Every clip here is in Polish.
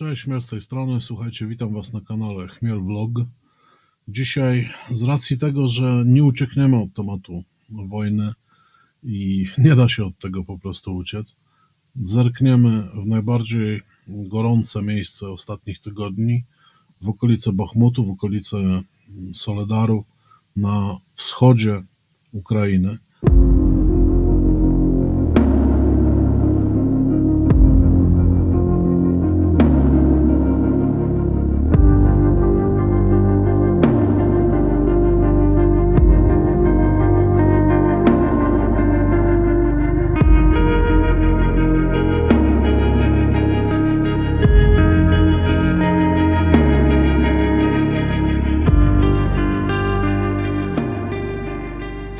Cześć, Chmiel z tej strony. Słuchajcie, witam Was na kanale Chmiel Vlog. Dzisiaj, z racji tego, że nie uciekniemy od tematu wojny i nie da się od tego po prostu uciec, zerkniemy w najbardziej gorące miejsce ostatnich tygodni, w okolice Bachmutu, w okolice Soledaru, na wschodzie Ukrainy.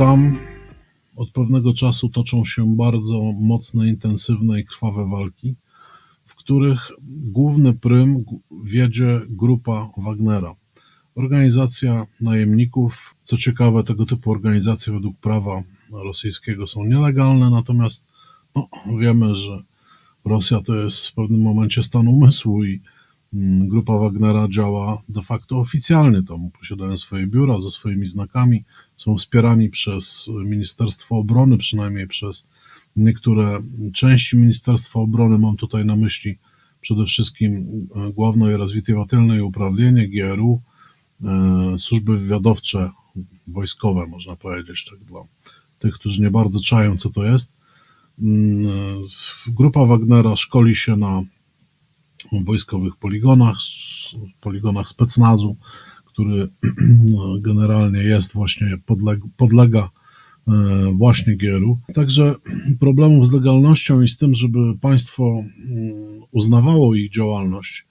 Tam od pewnego czasu toczą się bardzo mocne, intensywne i krwawe walki, w których główny prym wiedzie grupa Wagnera. Organizacja najemników. Co ciekawe, tego typu organizacje według prawa rosyjskiego są nielegalne, natomiast no, wiemy, że Rosja to jest w pewnym momencie stan umysłu i grupa Wagnera działa de facto oficjalnie. Tam posiadają swoje biura ze swoimi znakami, są wspierani przez Ministerstwo Obrony, przynajmniej przez niektóre części Ministerstwa Obrony. Mam tutaj na myśli przede wszystkim e, Główne i Rozwitywatelne Uprawienie GRU, e, służby wywiadowcze, wojskowe, można powiedzieć, tak dla tych, którzy nie bardzo czają, co to jest. Mm, e, Grupa Wagnera szkoli się na wojskowych poligonach, poligonach specnazu, który no, generalnie jest właśnie, podleg, podlega e, właśnie GRU. Także problemów z legalnością i z tym, żeby państwo mm, uznawało ich działalność,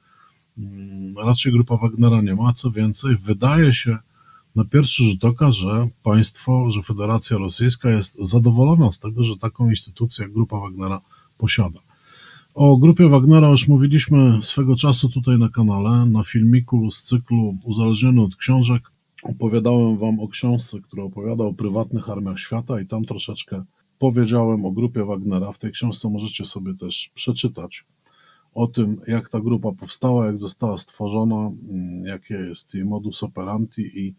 mm, raczej grupa Wagnera nie ma. Co więcej, wydaje się na pierwszy rzut oka, że państwo, że Federacja Rosyjska jest zadowolona z tego, że taką instytucję jak grupa Wagnera posiada. O grupie Wagnera już mówiliśmy swego czasu tutaj na kanale, na filmiku z cyklu Uzależniony od książek. Opowiadałem Wam o książce, która opowiada o prywatnych armiach świata i tam troszeczkę powiedziałem o grupie Wagnera. W tej książce możecie sobie też przeczytać o tym, jak ta grupa powstała, jak została stworzona, mm, jakie jest jej modus operandi i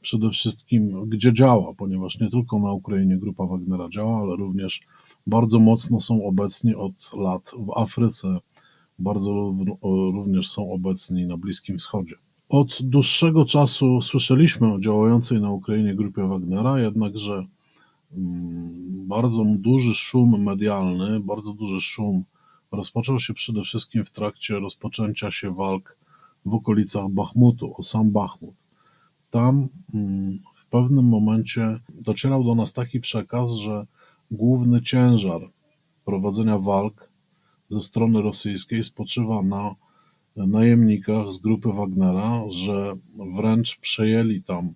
przede wszystkim gdzie działa, ponieważ nie tylko na Ukrainie grupa Wagnera działa, ale również bardzo mocno są obecni od lat w Afryce, bardzo również są obecni na Bliskim Wschodzie. Od dłuższego czasu słyszeliśmy o działającej na Ukrainie grupie Wagnera, jednakże mm, bardzo duży szum medialny, bardzo duży szum rozpoczął się przede wszystkim w trakcie rozpoczęcia się walk w okolicach Bachmutu, o sam Bachmut. Tam mm, w pewnym momencie docierał do nas taki przekaz, że główny ciężar prowadzenia walk ze strony rosyjskiej spoczywa na najemnikach z grupy Wagnera, że wręcz przejęli tam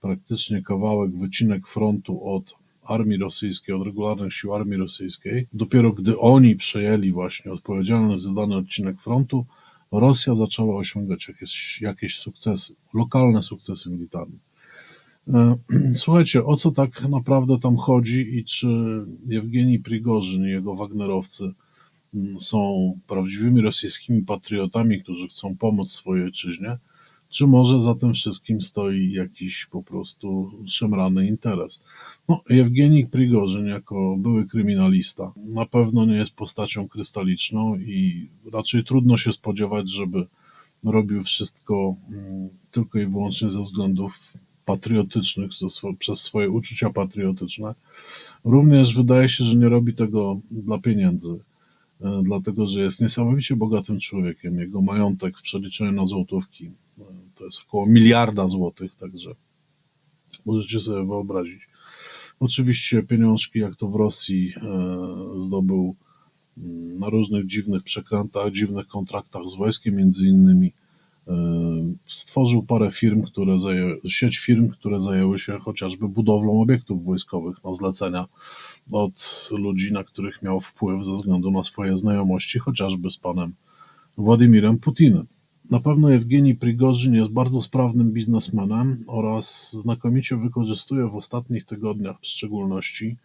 praktycznie kawałek, wycinek frontu od armii rosyjskiej, od regularnych sił armii rosyjskiej. Dopiero gdy oni przejęli właśnie odpowiedzialność za dany odcinek frontu, Rosja zaczęła osiągać jakieś, jakieś sukcesy, lokalne sukcesy militarne. E, Słuchajcie, o co tak naprawdę tam chodzi i czy Jewgenij Prigorzyn i jego Wagnerowcy mm, są prawdziwymi rosyjskimi patriotami, którzy chcą pomóc swojej ojczyźnie, czy może za tym wszystkim stoi jakiś po prostu szemrany interes. No, Jewgenij Prigorzyn jako były kryminalista na pewno nie jest postacią krystaliczną i raczej trudno się spodziewać, żeby robił wszystko mm, tylko i wyłącznie ze względów patriotycznych, przez swoje uczucia patriotyczne. Również wydaje się, że nie robi tego dla pieniędzy, e, dlatego że jest niesamowicie bogatym człowiekiem. Jego majątek w przeliczeniu na złotówki e, to jest około miliarda złotych, także możecie sobie wyobrazić. Oczywiście pieniążki, jak to w Rosji, e, zdobył mm, na różnych dziwnych przekrętach, dziwnych kontraktach z wojskiem, między innymi stworzył parę firm, które zajęły, sieć firm, które zajęły się chociażby budowlą obiektów wojskowych na zlecenia od ludzi, na których miał wpływ ze względu na swoje znajomości, chociażby z panem Władimirem Putinem. Na pewno Jewgenij Prigorzyn jest bardzo sprawnym biznesmenem oraz znakomicie wykorzystuje w ostatnich tygodniach w szczególności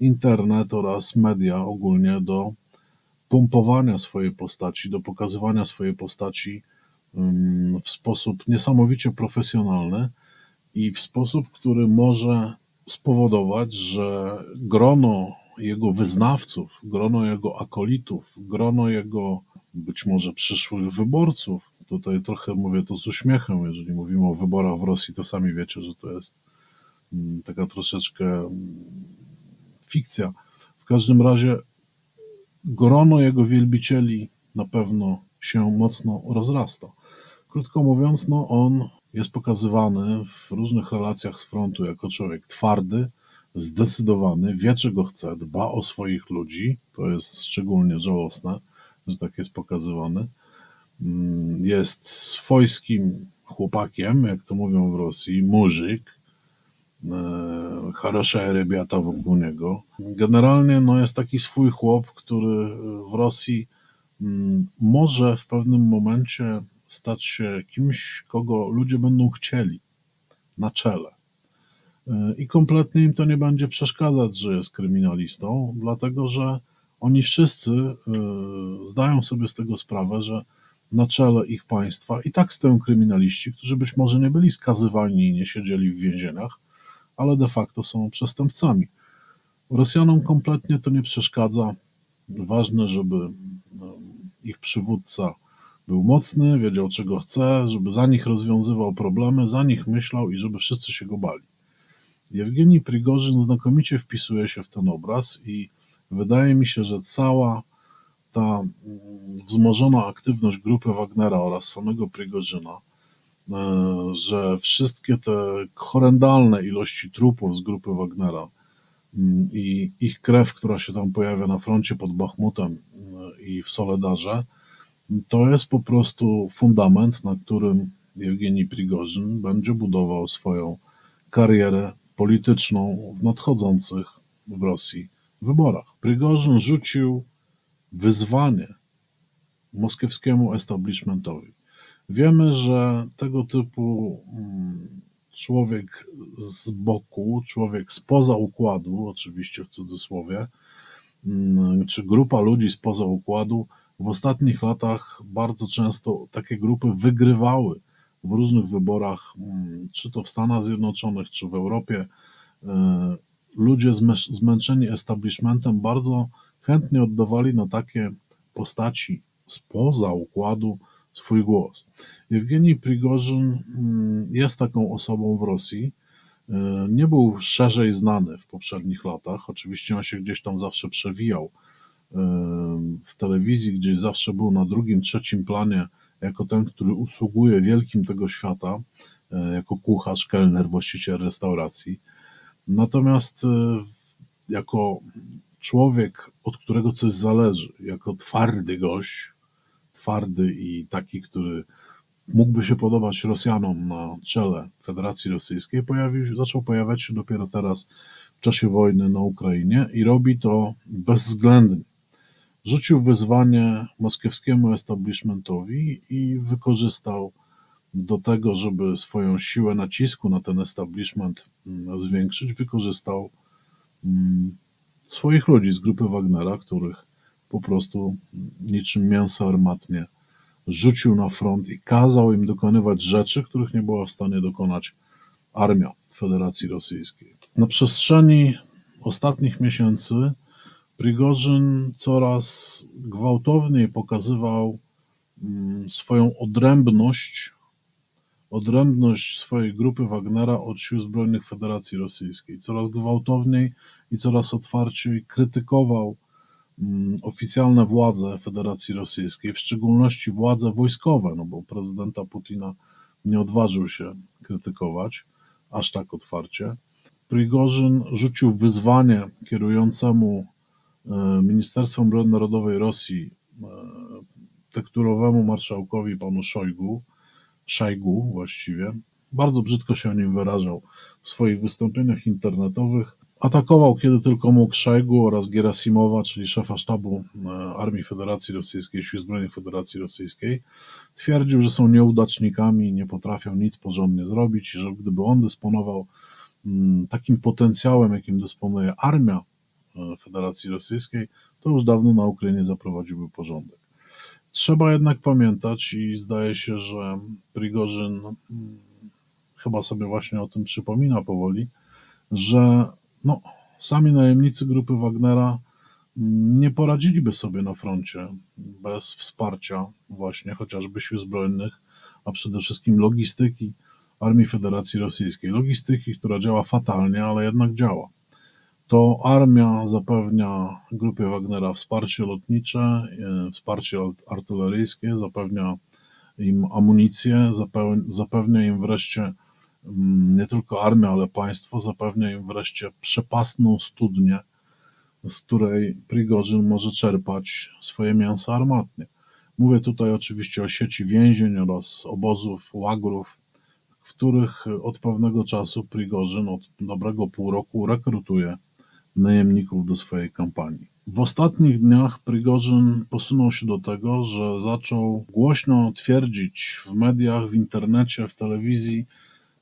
internet oraz media ogólnie do pompowania swojej postaci, do pokazywania swojej postaci w sposób niesamowicie profesjonalny i w sposób, który może spowodować, że grono jego wyznawców, grono jego akolitów, grono jego być może przyszłych wyborców, tutaj trochę mówię to z uśmiechem, jeżeli mówimy o wyborach w Rosji, to sami wiecie, że to jest mm, taka troszeczkę mm, fikcja. W każdym razie grono jego wielbicieli na pewno się mocno rozrasta. Krótko mówiąc, no on jest pokazywany w różnych relacjach z frontu jako człowiek twardy, zdecydowany, wie czego chce, dba o swoich ludzi. To jest szczególnie żałosne, że tak jest pokazywany. Mm, jest swojskim chłopakiem, jak to mówią w Rosji, murzyk, Harosza Erebiata wokół niego. Generalnie no, jest taki swój chłop, który w Rosji mm, może w pewnym momencie stać się kimś, kogo ludzie będą chcieli na czele. Y, I kompletnie im to nie będzie przeszkadzać, że jest kryminalistą, dlatego że oni wszyscy y, zdają sobie z tego sprawę, że na czele ich państwa i tak stoją kryminaliści, którzy być może nie byli skazywani i nie siedzieli w więzieniach, ale de facto są przestępcami. Rosjanom kompletnie to nie przeszkadza. Ważne, żeby no, ich przywódca był mocny, wiedział czego chce, żeby za nich rozwiązywał problemy, za nich myślał i żeby wszyscy się go bali. Jewgenij Prigorzyn znakomicie wpisuje się w ten obraz i wydaje mi się, że cała ta mm, wzmożona aktywność grupy Wagnera oraz samego Prigorzyna, e, że wszystkie te horrendalne ilości trupów z grupy Wagnera mm, i ich krew, która się tam pojawia na froncie pod Bachmutem e, i w Soledarze, to jest po prostu fundament, na którym Jewgenij Prigorzyn będzie budował swoją karierę polityczną w nadchodzących w Rosji wyborach. Prigorzyn rzucił wyzwanie moskiewskiemu establishmentowi. Wiemy, że tego typu mm, człowiek z boku, człowiek spoza układu, oczywiście w cudzysłowie, mm, czy grupa ludzi spoza układu, w ostatnich latach bardzo często takie grupy wygrywały w różnych wyborach, mm, czy to w Stanach Zjednoczonych, czy w Europie. E, Ludzie zmę- zmęczeni establishmentem bardzo chętnie oddawali na takie postaci spoza układu swój głos. Jewgenij Prigorzyn mm, jest taką osobą w Rosji. E, Nie był szerzej znany w poprzednich latach. Oczywiście on się gdzieś tam zawsze przewijał w telewizji, gdzieś zawsze był na drugim, trzecim planie jako ten, który usługuje wielkim tego świata, e, jako kucharz, kelner, właściciel restauracji. Natomiast e, jako człowiek, od którego coś zależy, jako twardy gość, twardy i taki, który mógłby się podobać Rosjanom na czele Federacji Rosyjskiej, pojawił, zaczął pojawiać się dopiero teraz w czasie wojny na Ukrainie i robi to bezwzględnie. Rzucił wyzwanie moskiewskiemu establishmentowi i wykorzystał do tego, żeby swoją siłę nacisku na ten establishment mm, zwiększyć, wykorzystał mm, swoich ludzi z grupy Wagnera, których po prostu niczym mięso armatnie rzucił na front i kazał im dokonywać rzeczy, których nie była w stanie dokonać armia Federacji Rosyjskiej. Na przestrzeni ostatnich miesięcy Prigorzyn coraz gwałtowniej pokazywał mm, swoją odrębność, odrębność swojej grupy Wagnera od sił zbrojnych Federacji Rosyjskiej. Coraz gwałtowniej i coraz otwarciej krytykował mm, oficjalne władze Federacji Rosyjskiej, w szczególności władze wojskowe, no bo prezydenta Putina nie odważył się krytykować aż tak otwarcie. Prigorzyn rzucił wyzwanie kierującemu e, Ministerstwem Obrony Narodowej Rosji, e, tekturowemu marszałkowi panu Szojgu, Szajgu właściwie, bardzo brzydko się o nim wyrażał w swoich wystąpieniach internetowych. Atakował kiedy tylko mógł Szajgu oraz Gerasimowa, czyli szefa sztabu e, Armii Federacji Rosyjskiej, Sił Zbrojnych Federacji Rosyjskiej. Twierdził, że są nieudacznikami, nie potrafią nic porządnie zrobić i że gdyby on dysponował mm, takim potencjałem, jakim dysponuje armia Federacji Rosyjskiej, to już dawno na Ukrainie zaprowadziłby porządek. Trzeba jednak pamiętać i zdaje się, że Prigorzyn mm, chyba sobie właśnie o tym przypomina powoli, że no, sami najemnicy grupy Wagnera mm, nie poradziliby sobie na froncie bez wsparcia właśnie chociażby sił zbrojnych, a przede wszystkim logistyki Armii Federacji Rosyjskiej. Logistyki, która działa fatalnie, ale jednak działa. To armia zapewnia grupie Wagnera wsparcie lotnicze, e, wsparcie artyleryjskie, zapewnia im amunicję, zapewnia im wreszcie mm, nie tylko armia, ale państwo, zapewnia im wreszcie przepastną studnię, z której Prigorzyn może czerpać swoje mięso armatnie. Mówię tutaj oczywiście o sieci więzień oraz obozów, łagrów, w których od pewnego czasu Prigorzyn od dobrego pół roku rekrutuje najemników do swojej kampanii. W ostatnich dniach Prigorzyn posunął się do tego, że zaczął głośno twierdzić w mediach, w internecie, w telewizji,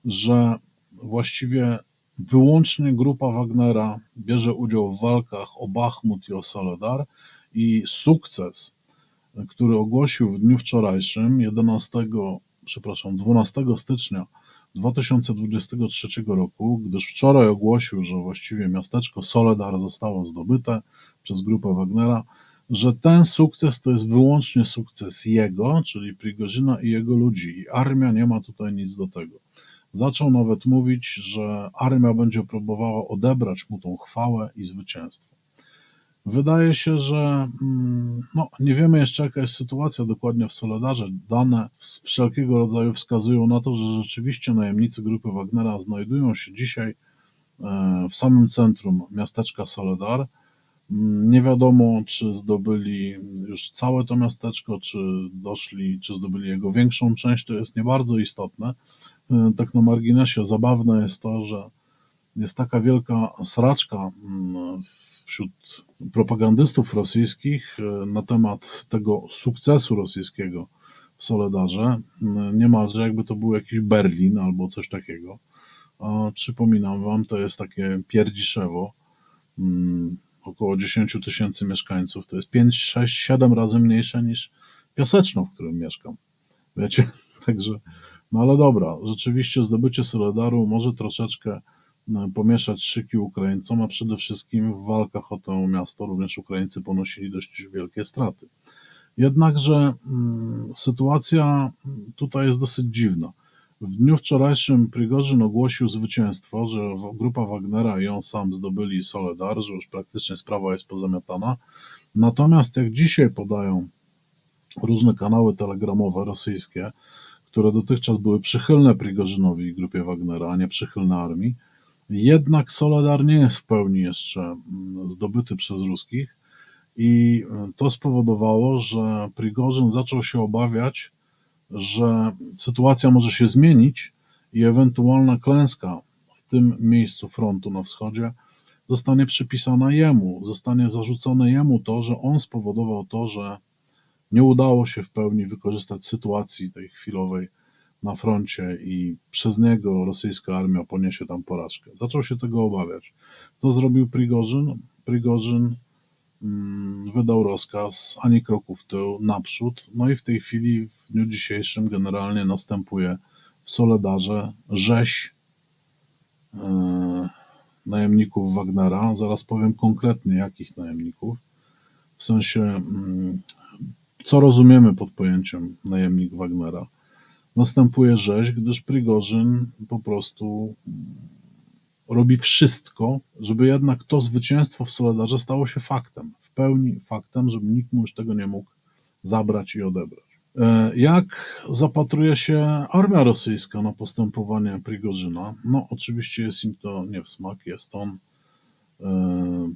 że właściwie wyłącznie grupa Wagnera bierze udział w walkach o Bachmut i o Soledar i sukces, który ogłosił w dniu wczorajszym, 11, przepraszam, 12 stycznia 2023 roku, gdyż wczoraj ogłosił, że właściwie miasteczko Soledar zostało zdobyte przez grupę Wagnera, że ten sukces to jest wyłącznie sukces jego, czyli Prigorzyna i jego ludzi. I armia nie ma tutaj nic do tego. Zaczął nawet mówić, że armia będzie próbowała odebrać mu tą chwałę i zwycięstwo. Wydaje się, że mm, no, nie wiemy jeszcze, jaka jest sytuacja dokładnie w Soledarze. Dane wszelkiego rodzaju wskazują na to, że rzeczywiście najemnicy grupy Wagnera znajdują się dzisiaj e, w samym centrum miasteczka Soledar. Mm, Nie wiadomo, czy zdobyli już całe to miasteczko, czy doszli, czy zdobyli jego większą część. To jest nie bardzo istotne. E, Tak na marginesie, zabawne jest to, że jest taka wielka sraczka mm, wśród propagandystów rosyjskich e, na temat tego sukcesu rosyjskiego w Soledarze. Mm, Niemalże jakby to był jakiś Berlin albo coś takiego. A przypominam wam, to jest takie Pierdziszewo, mm, około 10 tysięcy mieszkańców. To jest 5, 6, 7 razy mniejsze niż Piaseczno, w którym mieszkam. Wiecie? Także, no ale dobra, rzeczywiście zdobycie Soledaru może troszeczkę e, pomieszać szyki Ukraińcom, a przede wszystkim w walkach o to miasto również Ukraińcy ponosili dość wielkie straty. Jednakże mm, sytuacja tutaj jest dosyć dziwna. W dniu wczorajszym Prigorzyn ogłosił zwycięstwo, że grupa Wagnera i on sam zdobyli Soledar, że już praktycznie sprawa jest pozamiatana. Natomiast jak dzisiaj podają różne kanały telegramowe rosyjskie, które dotychczas były przychylne Prigorzynowi i grupie Wagnera, a nie przychylne armii, jednak Soledar nie jest w pełni jeszcze mm, zdobyty przez ruskich i y, to spowodowało, że Prigorzyn zaczął się obawiać, że sytuacja może się zmienić i ewentualna klęska w tym miejscu frontu na wschodzie zostanie przypisana jemu, zostanie zarzucone jemu to, że on spowodował to, że nie udało się w pełni wykorzystać sytuacji tej chwilowej na froncie i przez niego rosyjska armia poniesie tam porażkę. Zaczął się tego obawiać. Co zrobił Prigorzyn? Prigorzyn mm, wydał rozkaz ani kroku w tył, naprzód. No i w tej chwili, w dniu dzisiejszym, generalnie następuje w Soledarze rzeź e, najemników Wagnera. Zaraz powiem konkretnie, jakich najemników. W sensie, mm, co rozumiemy pod pojęciem najemnik Wagnera. Następuje rzeź, gdyż Prigorzyn po prostu robi wszystko, żeby jednak to zwycięstwo w Soledarze stało się faktem, w pełni faktem, żeby nikt mu już tego nie mógł zabrać i odebrać. E, Jak zapatruje się armia rosyjska na postępowanie Prigorzyna? No, oczywiście jest im to nie w smak, jest on e,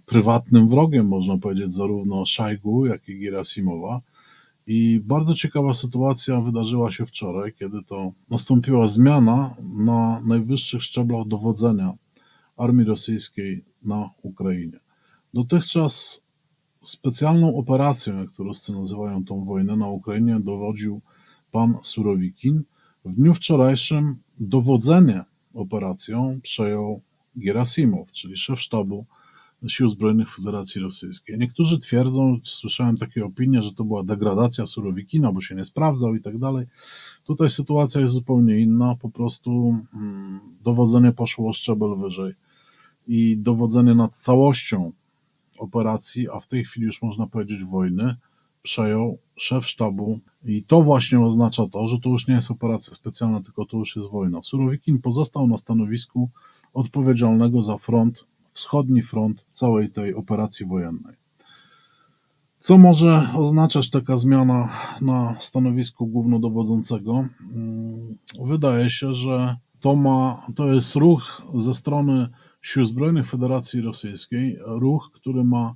prywatnym wrogiem, można powiedzieć, zarówno Szajgu, jak i Gerasimowa. I bardzo ciekawa sytuacja wydarzyła się wczoraj, kiedy to nastąpiła zmiana na najwyższych szczeblach dowodzenia armii rosyjskiej na Ukrainie. Dotychczas specjalną operacją, jak to Ruscy nazywają tą wojnę na Ukrainie, dowodził pan Surowikin. W dniu wczorajszym dowodzenie operacją przejął Gerasimow, czyli szef sztabu Sił Zbrojnych Federacji Rosyjskiej. Niektórzy twierdzą, słyszałem takie opinie, że to była degradacja Surowikina, bo się nie sprawdzał i tak dalej. Tutaj sytuacja jest zupełnie inna, po prostu mm, dowodzenie poszło o szczebel wyżej i dowodzenie nad całością operacji, a w tej chwili już można powiedzieć wojny, przejął szef sztabu i to właśnie oznacza to, że to już nie jest operacja specjalna, tylko to już jest wojna. Surowikin pozostał na stanowisku odpowiedzialnego za front, wschodni front całej tej operacji wojennej. Co może oznaczać taka zmiana na stanowisku głównodowodzącego? Mm, Wydaje się, że to ma, to jest ruch ze strony Sił Zbrojnych Federacji Rosyjskiej, ruch, który ma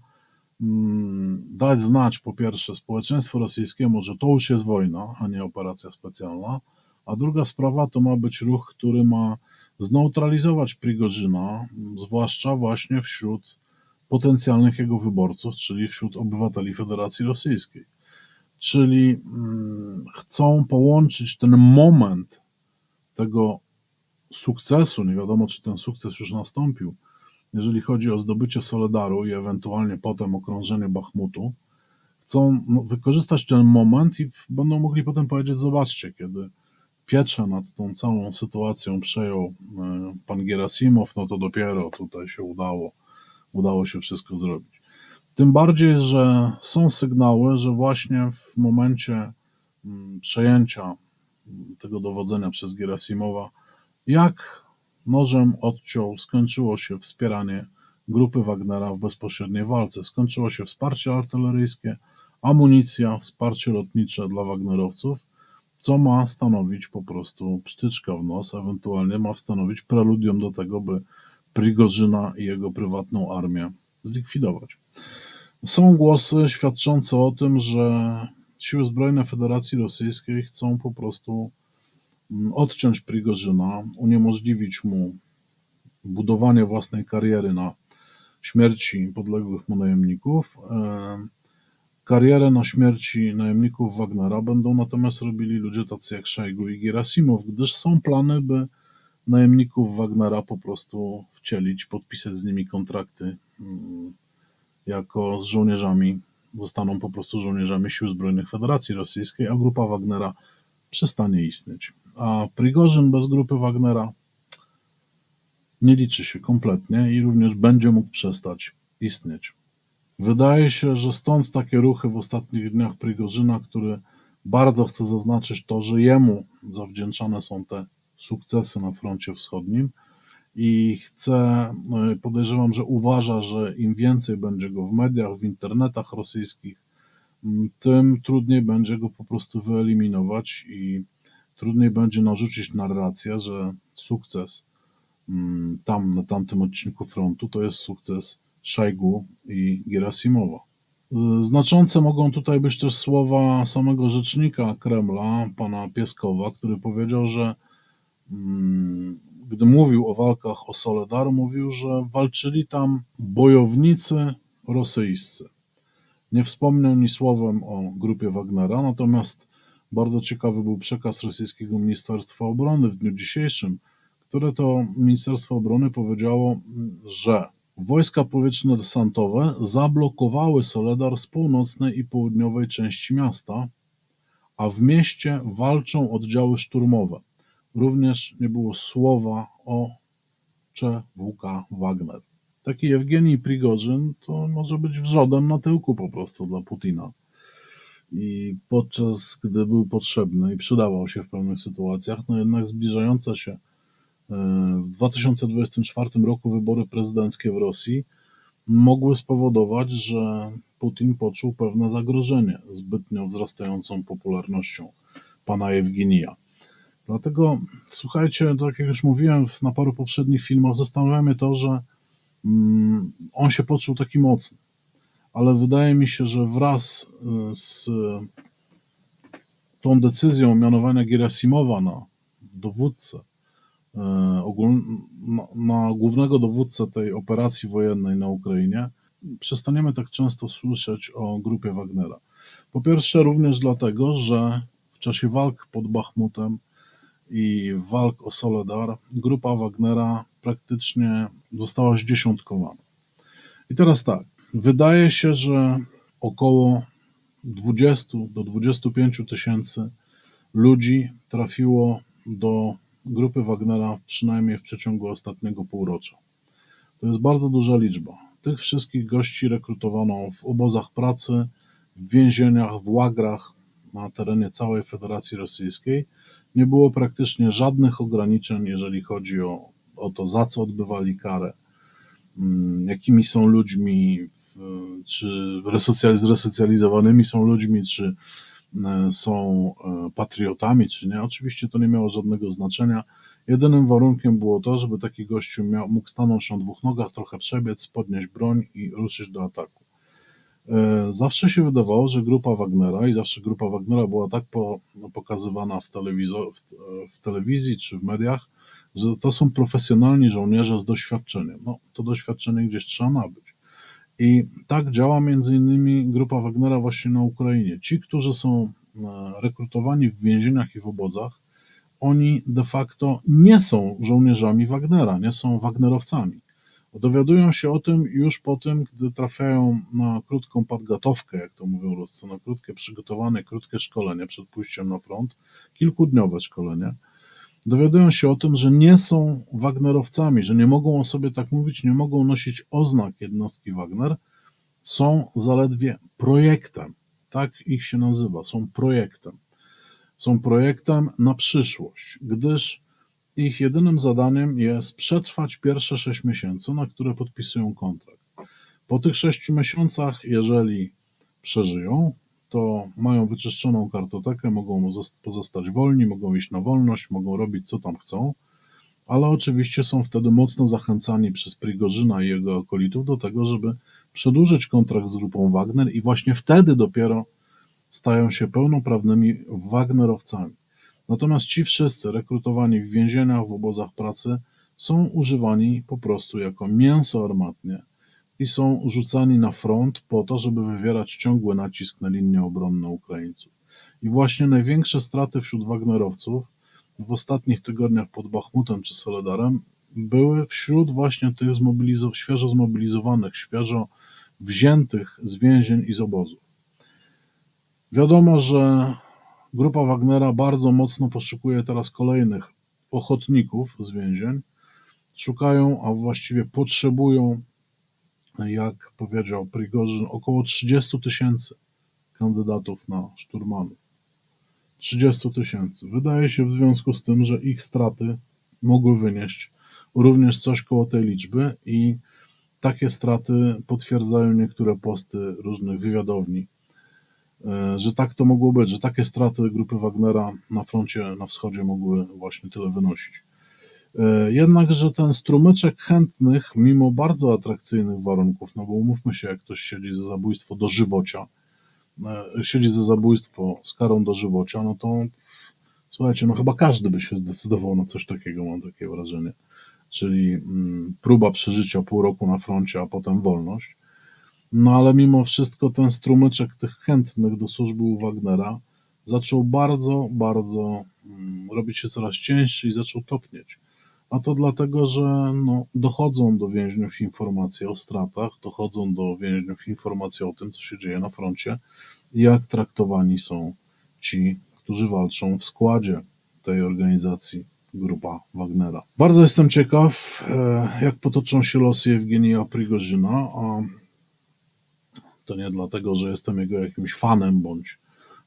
mm, dać znać po pierwsze społeczeństwu rosyjskiemu, że to już jest wojna, a nie operacja specjalna, a druga sprawa to ma być ruch, który ma zneutralizować Prigorzyna, zwłaszcza właśnie wśród potencjalnych jego wyborców, czyli wśród obywateli Federacji Rosyjskiej. Czyli mm, chcą połączyć ten moment tego sukcesu, nie wiadomo czy ten sukces już nastąpił, jeżeli chodzi o zdobycie Soledaru i ewentualnie potem okrążenie Bachmutu, chcą no, wykorzystać ten moment i będą mogli potem powiedzieć, zobaczcie, kiedy pieczę nad tą całą sytuacją przejął e, pan Gerasimow, no to dopiero tutaj się udało, udało się wszystko zrobić. Tym bardziej, że są sygnały, że właśnie w momencie mm, przejęcia tego dowodzenia przez Gerasimowa, jak nożem odciął, skończyło się wspieranie grupy Wagnera w bezpośredniej walce. Skończyło się wsparcie artyleryjskie, amunicja, wsparcie lotnicze dla Wagnerowców, co ma stanowić po prostu psztyczka w nos, ewentualnie ma stanowić preludium do tego, by Prigorzyna i jego prywatną armię zlikwidować. Są głosy świadczące o tym, że siły zbrojne Federacji Rosyjskiej chcą po prostu mm, odciąć Prigorzyna, uniemożliwić mu budowanie własnej kariery na śmierci podległych mu najemników. Karierę na śmierci najemników Wagnera będą natomiast robili ludzie tacy jak Szejgu i Gerasimow, gdyż są plany, by najemników Wagnera po prostu wcielić, podpisać z nimi kontrakty mm, jako z żołnierzami, zostaną po prostu żołnierzami Sił Zbrojnych Federacji Rosyjskiej, a grupa Wagnera przestanie istnieć. A Prigorzyn bez grupy Wagnera nie liczy się kompletnie i również będzie mógł przestać istnieć. Wydaje się, że stąd takie ruchy w ostatnich dniach Prigorzyna, który bardzo chce zaznaczyć to, że jemu zawdzięczane są te sukcesy na froncie wschodnim i chce, no, podejrzewam, że uważa, że im więcej będzie go w mediach, w internetach rosyjskich, tym trudniej będzie go po prostu wyeliminować i trudniej będzie narzucić narrację, że sukces tam, na tamtym odcinku frontu, to jest sukces Szajgu i Gerasimowa. Znaczące mogą tutaj być też słowa samego rzecznika Kremla, pana Pieskowa, który powiedział, że mm, gdy mówił o walkach o Soledar, mówił, że walczyli tam bojownicy rosyjscy. Nie wspomniał ni słowem o grupie Wagnera, natomiast bardzo ciekawy był przekaz rosyjskiego Ministerstwa Obrony w dniu dzisiejszym, które to Ministerstwo Obrony powiedziało, że Wojska powietrzno-desantowe zablokowały Soledar z północnej i południowej części miasta, a w mieście walczą oddziały szturmowe. Również nie było słowa o CWK Wagner. Taki Jewgenij Prigorzyn to może być wrzodem na tyłku po prostu dla Putina. I podczas gdy był potrzebny i przydawał się w pewnych sytuacjach, no jednak zbliżające się w 2024 roku wybory prezydenckie w Rosji mogły spowodować, że Putin poczuł pewne zagrożenie zbytnio wzrastającą popularnością pana Ewgenija. Dlatego, słuchajcie, tak jak już mówiłem na paru poprzednich filmach, zastanawia mnie to, że mm, on się poczuł taki mocny, ale wydaje mi się, że wraz y, z tą decyzją mianowania Gerasimowa na dowódcę E, na głównego dowódcę tej operacji wojennej na Ukrainie, przestaniemy tak często słyszeć o grupie Wagnera. Po pierwsze, również dlatego, że w czasie walk pod Bachmutem i walk o Soledar grupa Wagnera praktycznie została zdziesiątkowana. I teraz tak, wydaje się, że około 20 do 25 tysięcy ludzi trafiło do grupy Wagnera przynajmniej w przeciągu ostatniego półrocza. To jest bardzo duża liczba. Tych wszystkich gości rekrutowano w obozach pracy, w więzieniach, w łagrach na terenie całej Federacji Rosyjskiej. Nie było praktycznie żadnych ograniczeń, jeżeli chodzi o, o to, za co odbywali karę, mm, jakimi są ludźmi, czy resocjal- zresocjalizowanymi są ludźmi, czy są e, patriotami, czy nie. Oczywiście to nie miało żadnego znaczenia. Jedynym warunkiem było to, żeby taki gościu miał, mógł stanąć na dwóch nogach, trochę przebiec, podnieść broń i ruszyć do ataku. E, Zawsze się wydawało, że grupa Wagnera i zawsze grupa Wagnera była tak po, no, pokazywana w, telewizo- w, w telewizji czy w mediach, że to są profesjonalni żołnierze z doświadczeniem. No, to doświadczenie gdzieś trzeba nabyć. I tak działa między innymi grupa Wagnera właśnie na Ukrainie. Ci, którzy są e, rekrutowani w więzieniach i w obozach, oni de facto nie są żołnierzami Wagnera, nie są Wagnerowcami. Dowiadują się o tym już po tym, gdy trafiają na krótką podgotowkę, jak to mówią Ruscy, na krótkie przygotowane, krótkie szkolenie przed pójściem na front, kilkudniowe szkolenie. Dowiadują się o tym, że nie są Wagnerowcami, że nie mogą o sobie tak mówić, nie mogą nosić oznak jednostki Wagner, są zaledwie projektem. Tak ich się nazywa, są projektem. Są projektem na przyszłość, gdyż ich jedynym zadaniem jest przetrwać pierwsze 6 miesięcy, na które podpisują kontrakt. Po tych 6 miesiącach, jeżeli przeżyją, to mają wyczyszczoną kartotekę, mogą zos- pozostać wolni, mogą iść na wolność, mogą robić co tam chcą, ale oczywiście są wtedy mocno zachęcani przez Prigorzyna i jego okolitów do tego, żeby przedłużyć kontrakt z grupą Wagner i właśnie wtedy dopiero stają się pełnoprawnymi Wagnerowcami. Natomiast ci wszyscy rekrutowani w więzieniach, w obozach pracy są używani po prostu jako mięso armatnie i są rzucani na front po to, żeby wywierać ciągły nacisk na linie obronne Ukraińców. I właśnie największe straty wśród Wagnerowców w ostatnich tygodniach pod Bachmutem czy Soledarem były wśród właśnie tych zmobilizo- świeżo zmobilizowanych, świeżo wziętych z więzień i z obozów. Wiadomo, że grupa Wagnera bardzo mocno poszukuje teraz kolejnych ochotników z więzień. Szukają, a właściwie potrzebują, jak powiedział Prigorzyn, około 30 tysięcy kandydatów na szturmanów. 30 tysięcy. Wydaje się w związku z tym, że ich straty mogły wynieść również coś koło tej liczby i takie straty potwierdzają niektóre posty różnych wywiadowni, e, że tak to mogło być, że takie straty grupy Wagnera na froncie na wschodzie mogły właśnie tyle wynosić. E, Jednakże ten strumyczek chętnych, mimo bardzo atrakcyjnych warunków, no bo umówmy się, jak ktoś siedzi za zabójstwo dożywocia, e, siedzi za zabójstwo z karą dożywocia, no to słuchajcie, no chyba każdy by się zdecydował na coś takiego, mam takie wrażenie. Czyli mm, próba przeżycia pół roku na froncie, a potem wolność. No ale mimo wszystko ten strumyczek tych chętnych do służby u Wagnera zaczął bardzo, bardzo mm, robić się coraz cięższy i zaczął topnieć. A to dlatego, że no, dochodzą do więźniów informacje o stratach, dochodzą do więźniów informacje o tym, co się dzieje na froncie jak traktowani są ci, którzy walczą w składzie tej organizacji grupa Wagnera. Bardzo jestem ciekaw, e, jak potoczą się losy Jewgenija Prigorzyna, a to nie dlatego, że jestem jego jakimś fanem bądź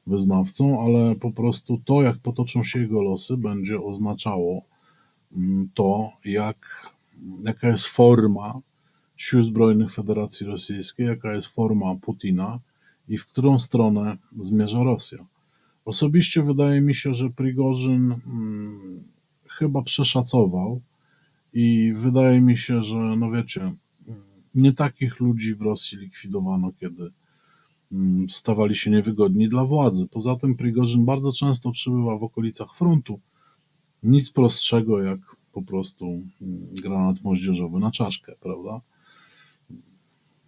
wyznawcą, ale po prostu to, jak potoczą się jego losy, będzie oznaczało to, jak, jaka jest forma Sił Zbrojnych Federacji Rosyjskiej, jaka jest forma Putina i w którą stronę zmierza Rosja. Osobiście wydaje mi się, że Prigorzyn mm, chyba przeszacował i wydaje mi się, że no wiecie, nie takich ludzi w Rosji likwidowano, kiedy mm, stawali się niewygodni dla władzy. Poza tym Prigorzyn bardzo często przebywa w okolicach frontu. Nic prostszego jak po prostu mm, granat moździerzowy na czaszkę, prawda?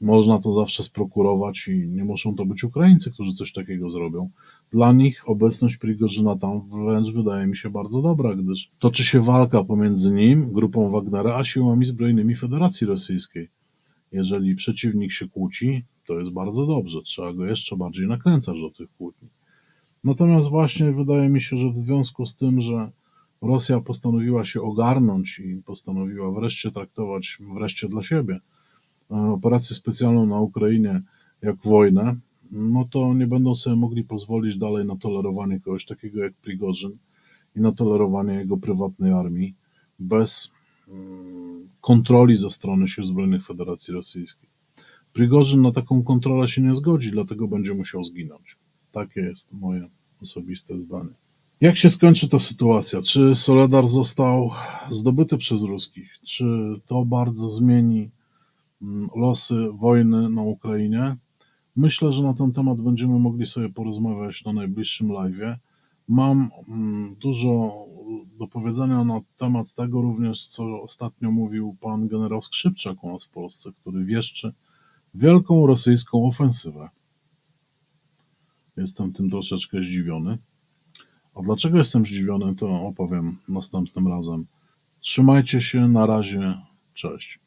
Można to zawsze sprokurować i nie muszą to być Ukraińcy, którzy coś takiego zrobią. Dla nich obecność Prigorzyna tam wręcz wydaje mi się bardzo dobra, gdyż toczy się walka pomiędzy nim, grupą Wagnera, a siłami zbrojnymi Federacji Rosyjskiej. Jeżeli przeciwnik się kłóci, to jest bardzo dobrze, trzeba go jeszcze bardziej nakręcać do tych kłótni. Natomiast właśnie wydaje mi się, że w związku z tym, że Rosja postanowiła się ogarnąć i postanowiła wreszcie traktować wreszcie dla siebie e, operację specjalną na Ukrainie jak wojnę, no to nie będą sobie mogli pozwolić dalej na tolerowanie kogoś takiego jak Prigorzyn i na tolerowanie jego prywatnej armii bez mm, kontroli ze strony Sił Zbrojnych Federacji Rosyjskiej. Prigorzyn na taką kontrolę się nie zgodzi, dlatego będzie musiał zginąć. Takie jest moje osobiste zdanie. Jak się skończy ta sytuacja? Czy Soledar został zdobyty przez ruskich? Czy to bardzo zmieni mm, losy wojny na Ukrainie? Myślę, że na ten temat będziemy mogli sobie porozmawiać na najbliższym live'ie. Mam mm, dużo do powiedzenia na temat tego również, co ostatnio mówił pan generał Skrzypczak u nas w Polsce, który wieszczy wielką rosyjską ofensywę. Jestem tym troszeczkę zdziwiony. A dlaczego jestem zdziwiony, to opowiem następnym razem. Trzymajcie się, na razie, cześć.